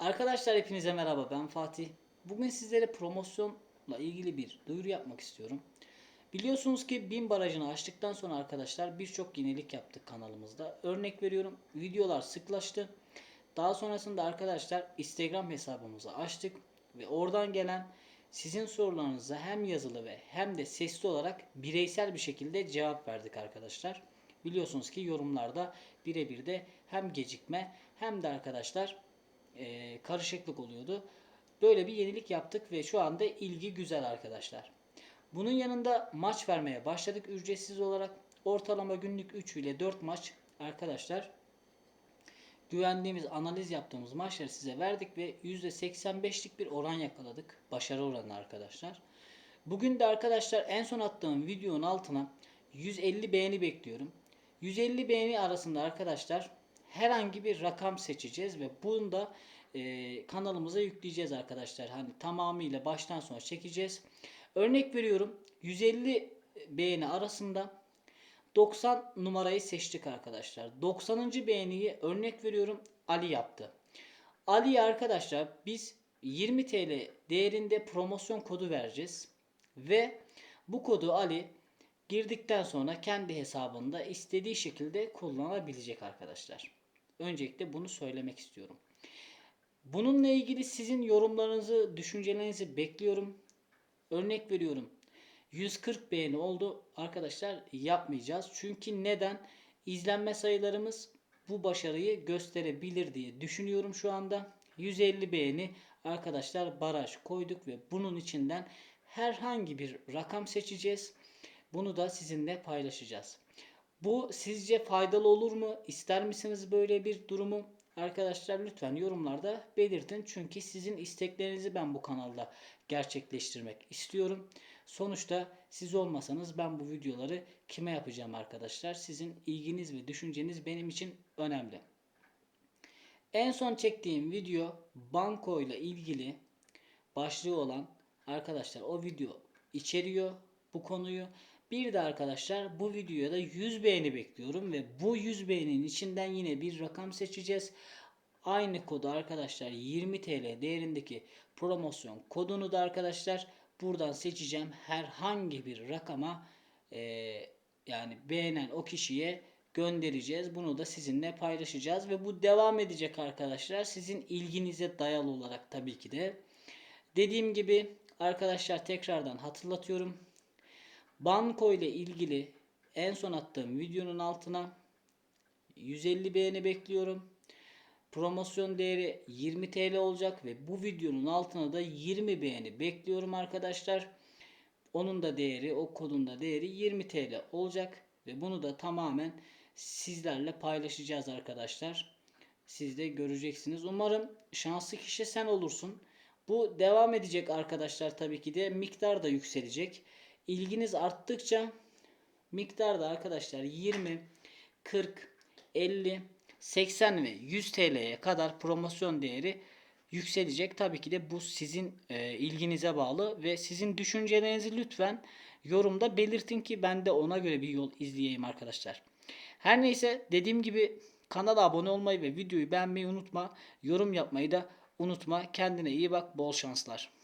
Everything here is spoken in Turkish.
Arkadaşlar hepinize merhaba ben Fatih. Bugün sizlere promosyonla ilgili bir duyuru yapmak istiyorum. Biliyorsunuz ki bin barajını açtıktan sonra arkadaşlar birçok yenilik yaptık kanalımızda. Örnek veriyorum videolar sıklaştı. Daha sonrasında arkadaşlar Instagram hesabımızı açtık ve oradan gelen sizin sorularınıza hem yazılı ve hem de sesli olarak bireysel bir şekilde cevap verdik arkadaşlar. Biliyorsunuz ki yorumlarda birebir de hem gecikme hem de arkadaşlar e, karışıklık oluyordu. Böyle bir yenilik yaptık ve şu anda ilgi güzel arkadaşlar. Bunun yanında maç vermeye başladık ücretsiz olarak. Ortalama günlük 3 ile 4 maç arkadaşlar güvendiğimiz analiz yaptığımız maçları size verdik ve %85'lik bir oran yakaladık. Başarı oranı arkadaşlar. Bugün de arkadaşlar en son attığım videonun altına 150 beğeni bekliyorum. 150 beğeni arasında arkadaşlar herhangi bir rakam seçeceğiz ve bunu da e, kanalımıza yükleyeceğiz arkadaşlar. Hani tamamıyla baştan sona çekeceğiz. Örnek veriyorum 150 beğeni arasında 90 numarayı seçtik arkadaşlar. 90. beğeniyi örnek veriyorum Ali yaptı. Ali'ye arkadaşlar biz 20 TL değerinde promosyon kodu vereceğiz. Ve bu kodu Ali girdikten sonra kendi hesabında istediği şekilde kullanabilecek arkadaşlar. Öncelikle bunu söylemek istiyorum. Bununla ilgili sizin yorumlarınızı, düşüncelerinizi bekliyorum. Örnek veriyorum. 140 beğeni oldu. Arkadaşlar yapmayacağız. Çünkü neden? İzlenme sayılarımız bu başarıyı gösterebilir diye düşünüyorum şu anda. 150 beğeni arkadaşlar baraj koyduk ve bunun içinden herhangi bir rakam seçeceğiz. Bunu da sizinle paylaşacağız. Bu sizce faydalı olur mu? İster misiniz böyle bir durumu? Arkadaşlar lütfen yorumlarda belirtin. Çünkü sizin isteklerinizi ben bu kanalda gerçekleştirmek istiyorum. Sonuçta siz olmasanız ben bu videoları kime yapacağım arkadaşlar? Sizin ilginiz ve düşünceniz benim için önemli. En son çektiğim video banko ile ilgili başlığı olan arkadaşlar o video içeriyor bu konuyu. Bir de arkadaşlar bu videoya da 100 beğeni bekliyorum ve bu 100 beğeninin içinden yine bir rakam seçeceğiz. Aynı kodu arkadaşlar 20 TL değerindeki promosyon kodunu da arkadaşlar buradan seçeceğim. Herhangi bir rakama e, yani beğenen o kişiye göndereceğiz. Bunu da sizinle paylaşacağız ve bu devam edecek arkadaşlar. Sizin ilginize dayalı olarak tabii ki de. Dediğim gibi arkadaşlar tekrardan hatırlatıyorum. Banko ile ilgili en son attığım videonun altına 150 beğeni bekliyorum. Promosyon değeri 20 TL olacak ve bu videonun altına da 20 beğeni bekliyorum arkadaşlar. Onun da değeri, o kodun da değeri 20 TL olacak ve bunu da tamamen sizlerle paylaşacağız arkadaşlar. Siz de göreceksiniz. Umarım şanslı kişi sen olursun. Bu devam edecek arkadaşlar tabii ki de miktar da yükselecek. İlginiz arttıkça miktar da arkadaşlar 20, 40, 50, 80 ve 100 TL'ye kadar promosyon değeri yükselecek. Tabii ki de bu sizin e, ilginize bağlı ve sizin düşüncelerinizi lütfen yorumda belirtin ki ben de ona göre bir yol izleyeyim arkadaşlar. Her neyse dediğim gibi kanala abone olmayı ve videoyu beğenmeyi unutma. Yorum yapmayı da unutma. Kendine iyi bak. Bol şanslar.